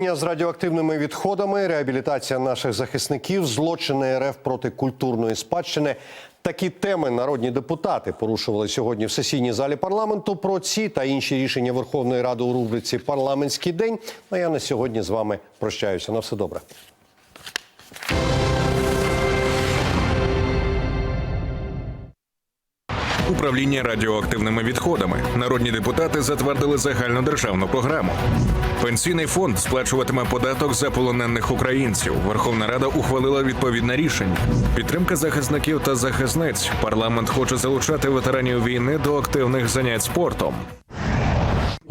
З радіоактивними відходами, реабілітація наших захисників, злочини РФ проти культурної спадщини. Такі теми народні депутати порушували сьогодні в сесійній залі парламенту. Про ці та інші рішення Верховної Ради у рубриці Парламентський день. А я на сьогодні з вами прощаюся. На все добре. Управління радіоактивними відходами. Народні депутати затвердили загальнодержавну програму. Пенсійний фонд сплачуватиме податок за полонених українців. Верховна Рада ухвалила відповідне рішення. Підтримка захисників та захисниць. Парламент хоче залучати ветеранів війни до активних занять спортом.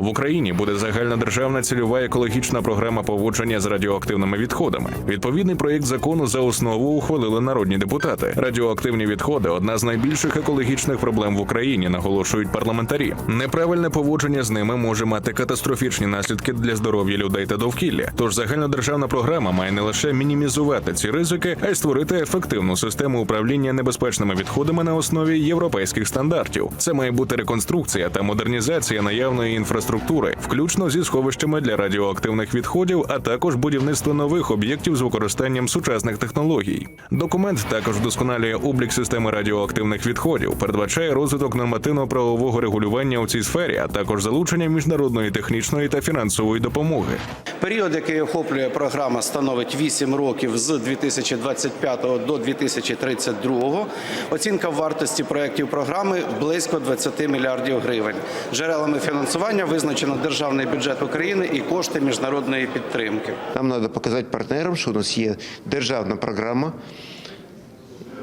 В Україні буде загальнодержавна цільова екологічна програма поводження з радіоактивними відходами. Відповідний проєкт закону за основу ухвалили народні депутати. Радіоактивні відходи одна з найбільших екологічних проблем в Україні, наголошують парламентарі. Неправильне поводження з ними може мати катастрофічні наслідки для здоров'я людей та довкілля. Тож загальнодержавна програма має не лише мінімізувати ці ризики, а й створити ефективну систему управління небезпечними відходами на основі європейських стандартів. Це має бути реконструкція та модернізація наявної інфраструктури, включно зі сховищами для радіоактивних відходів, а також будівництво нових об'єктів з використанням сучасних технологій. Документ також вдосконалює облік системи радіоактивних відходів, передбачає розвиток нормативно-правового регулювання у цій сфері, а також залучення міжнародної технічної та фінансової допомоги. Період, який охоплює програма, становить 8 років з 2025 до 2032. Оцінка вартості проєктів програми близько 20 мільярдів гривень. Джерелами фінансування визначено державний бюджет України і кошти міжнародної підтримки. Нам треба показати партнерам, що у нас є державна програма,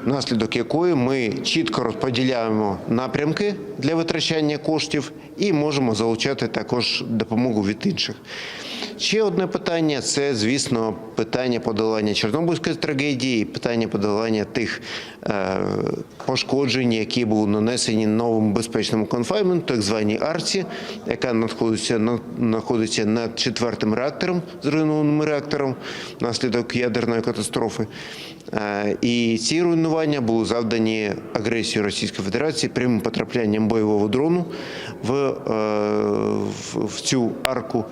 внаслідок якої ми чітко розподіляємо напрямки для витрачання коштів і можемо залучати також допомогу від інших. Ще одне питання це, звісно, питання подолання Чорнобильської трагедії, питання подолання тих пошкоджень, які були нанесені новому безпечному конфайменту, так званій арці, яка знаходиться, знаходиться над четвертим реактором, зруйнованим реактором внаслідок ядерної катастрофи. Е, І ці руйнування були завдані агресією Російської Федерації прямим потраплянням бойового дрону в, е, в, в цю арку.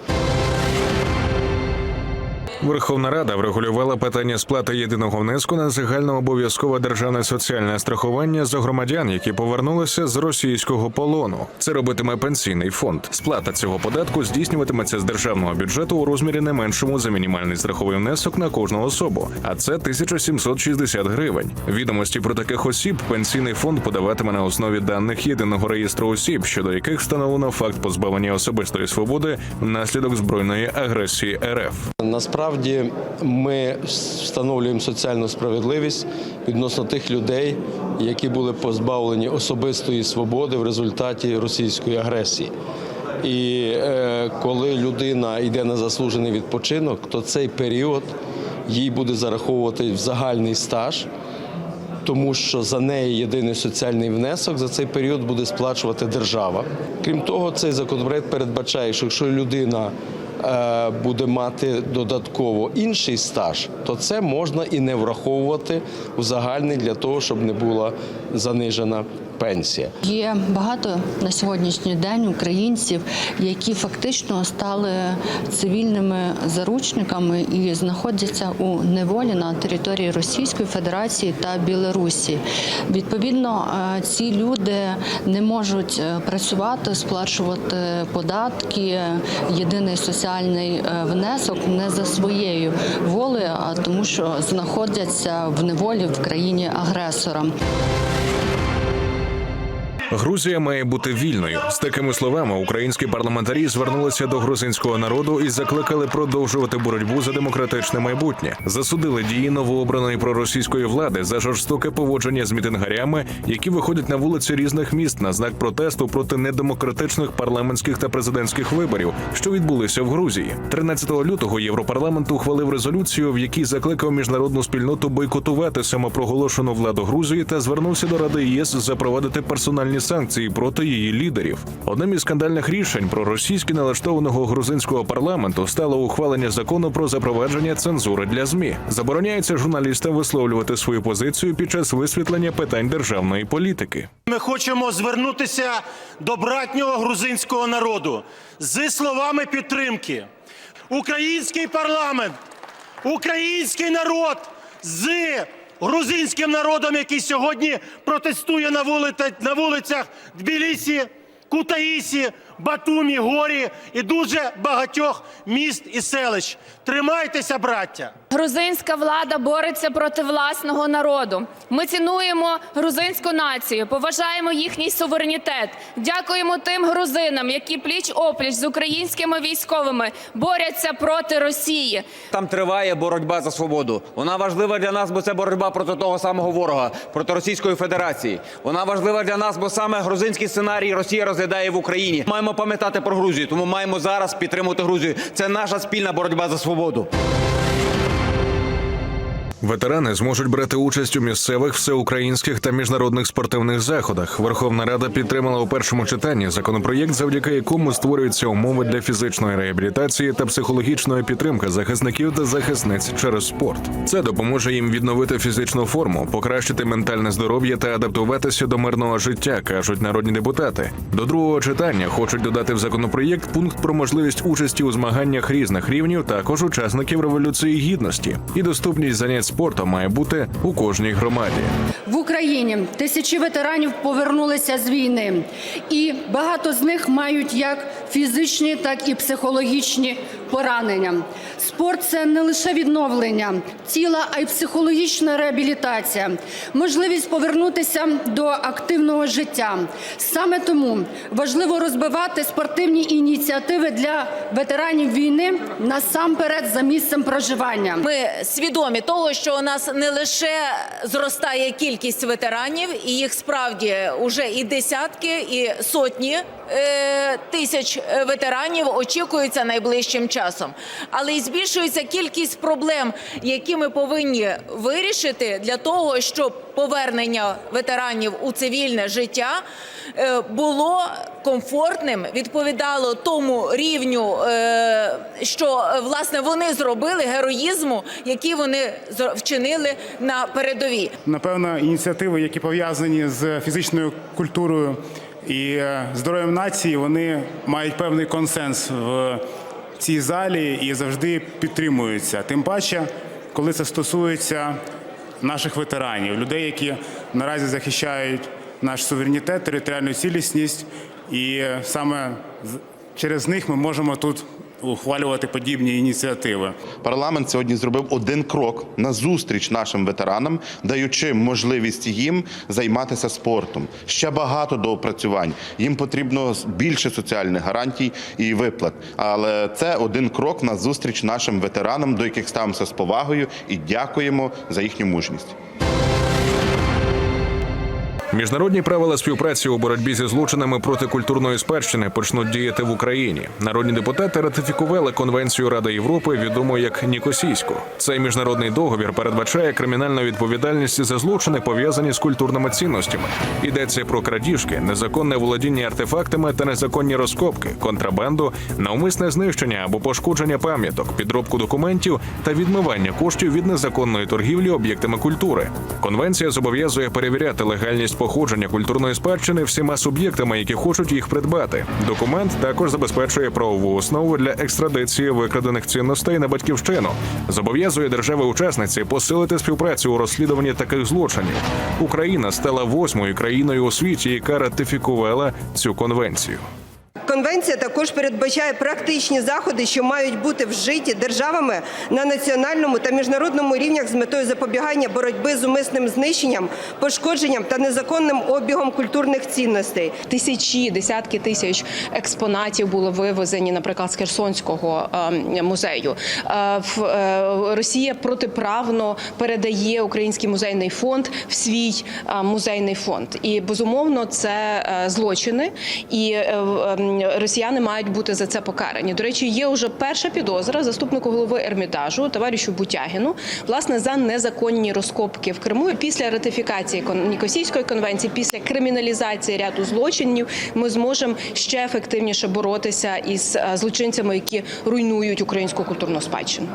Верховна Рада врегулювала питання сплати єдиного внеску на загальнообов'язкове державне соціальне страхування за громадян, які повернулися з російського полону. Це робитиме пенсійний фонд. Сплата цього податку здійснюватиметься з державного бюджету у розмірі не меншому за мінімальний страховий внесок на кожну особу, а це 1760 гривень. Відомості про таких осіб пенсійний фонд подаватиме на основі даних єдиного реєстру осіб, щодо яких встановлено факт позбавлення особистої свободи внаслідок збройної агресії РФ. Насправді ми встановлюємо соціальну справедливість відносно тих людей, які були позбавлені особистої свободи в результаті російської агресії. І е, коли людина йде на заслужений відпочинок, то цей період їй буде зараховувати в загальний стаж. Тому що за неї єдиний соціальний внесок за цей період буде сплачувати держава. Крім того, цей законопроект передбачає, що якщо людина буде мати додатково інший стаж, то це можна і не враховувати у загальний для того, щоб не була занижена пенсія. Є багато на сьогоднішній день українців, які фактично стали цивільними заручниками і знаходяться у неволі на території Російської Федерації та Білорусі. Відповідно, е, ці люди не можуть е, працювати, сплачувати податки, єдиний соціальний е, внесок не за своєю волею, а тому, що знаходяться в неволі в країні агресора. Грузія має бути вільною. З такими словами українські парламентарі звернулися до грузинського народу і закликали продовжувати боротьбу за демократичне майбутнє. Засудили дії новообраної проросійської влади за жорстоке поводження з мітингарями, які виходять на вулиці різних міст на знак протесту проти недемократичних парламентських та президентських виборів, що відбулися в Грузії. 13 лютого Європарламент ухвалив резолюцію, в якій закликав міжнародну спільноту бойкотувати самопроголошену владу Грузії та звернувся до Ради ЄС запровадити персональні санкції проти її лідерів. Одним із скандальних рішень про російськи налаштованого грузинського парламенту стало ухвалення закону про запровадження цензури для змі. Забороняється журналістам висловлювати свою позицію під час висвітлення питань державної політики. Ми хочемо звернутися до братнього грузинського народу з словами підтримки. український парламент, український народ з грузинським народом, який сьогодні протестує на, вулиці, на вулицях Тбілісі, Кутаїсі, Батумі, Горі і дуже багатьох міст і селищ. Тримайтеся, браття! Грузинська влада бореться проти власного народу. Ми цінуємо грузинську націю, поважаємо їхній суверенітет. Дякуємо тим грузинам, які пліч опліч з українськими військовими борються проти Росії. Там триває боротьба за свободу. Вона важлива для нас, бо це боротьба проти того самого ворога, проти Російської Федерації. Вона важлива для нас, бо саме грузинський сценарій Росія розглядає в Україні. Маємо пам'ятати про Грузію, тому маємо зараз підтримувати Грузію. Це наша спільна боротьба за свободу. Ветерани зможуть брати участь у місцевих, всеукраїнських та міжнародних спортивних заходах. Верховна Рада підтримала у першому читанні законопроєкт, завдяки якому створюються умови для фізичної реабілітації та психологічної підтримки захисників та захисниць через спорт. Це допоможе їм відновити фізичну форму, покращити ментальне здоров'я та адаптуватися до мирного життя, кажуть народні депутати. До другого читання хочуть додати в законопроєкт пункт про можливість участі у змаганнях різних рівнів, також учасників революції гідності, і доступність занять спортом має бути у кожній громаді. В Україні тисячі ветеранів повернулися з війни, і багато з них мають як фізичні, так і психологічні поранення. Спорт це не лише відновлення тіла, а й психологічна реабілітація, можливість повернутися до активного життя. Саме тому важливо розбивати спортивні ініціативи для ветеранів війни насамперед за місцем проживання. Ми свідомі того, що у нас не лише зростає кількість ветеранів, і їх справді вже і десятки, і сотні тисяч ветеранів очікуються найближчим часом. Але і збільшується кількість проблем, які ми повинні вирішити для того, щоб повернення ветеранів у цивільне життя е, було комфортним, відповідало тому рівню, е, що е, власне вони зробили героїзму, який вони вчинили на передовій. Напевно, ініціативи, які пов'язані з фізичною культурою і е, здоров'ям нації, вони мають певний консенс в цій залі і завжди підтримуються. Тим паче, коли це стосується наших ветеранів, людей, які наразі захищають наш суверенітет, територіальну цілісність, і е, саме через них ми можемо тут ухвалювати подібні ініціативи. Парламент сьогодні зробив один крок на зустріч нашим ветеранам, даючи можливість їм займатися спортом. Ще багато доопрацювань. Їм потрібно більше соціальних гарантій і виплат. Але це один крок на зустріч нашим ветеранам, до яких ставимося з повагою і дякуємо за їхню мужність. Міжнародні правила співпраці у боротьбі зі злочинами проти культурної спадщини почнуть діяти в Україні. Народні депутати ратифікували конвенцію Ради Європи, відому як Нікосійську. Цей міжнародний договір передбачає кримінальну відповідальність за злочини, пов'язані з культурними цінностями. Йдеться про крадіжки, незаконне володіння артефактами та незаконні розкопки, контрабанду, навмисне знищення або пошкодження пам'яток, підробку документів та відмивання коштів від незаконної торгівлі об'єктами культури. Конвенція зобов'язує перевіряти легальність походження культурної спадщини всіма суб'єктами, які хочуть їх придбати. Документ також забезпечує правову основу для екстрадиції викрадених цінностей на батьківщину. Зобов'язує держави-учасниці посилити співпрацю у розслідуванні таких злочинів. Україна стала восьмою країною у світі, яка ратифікувала цю конвенцію. Конвенція також передбачає практичні заходи, що мають бути вжиті державами на національному та міжнародному рівнях з метою запобігання боротьби з умисним знищенням, пошкодженням та незаконним обігом культурних цінностей. Тисячі, десятки тисяч експонатів були вивезені, наприклад, з Херсонського ем, музею. Е, е, Росія протиправно передає Український музейний фонд в свій е, музейний фонд. І безумовно це злочини, і ем, росіяни мають бути за це покарані. До речі, є вже перша підозра заступнику голови Ермітажу, товаришу Бутягіну, власне за незаконні розкопки в Криму. Після ратифікації Нікосійської конвенції, після криміналізації ряду злочинів, ми зможемо ще ефективніше боротися із е, злочинцями, які руйнують українську культурну спадщину.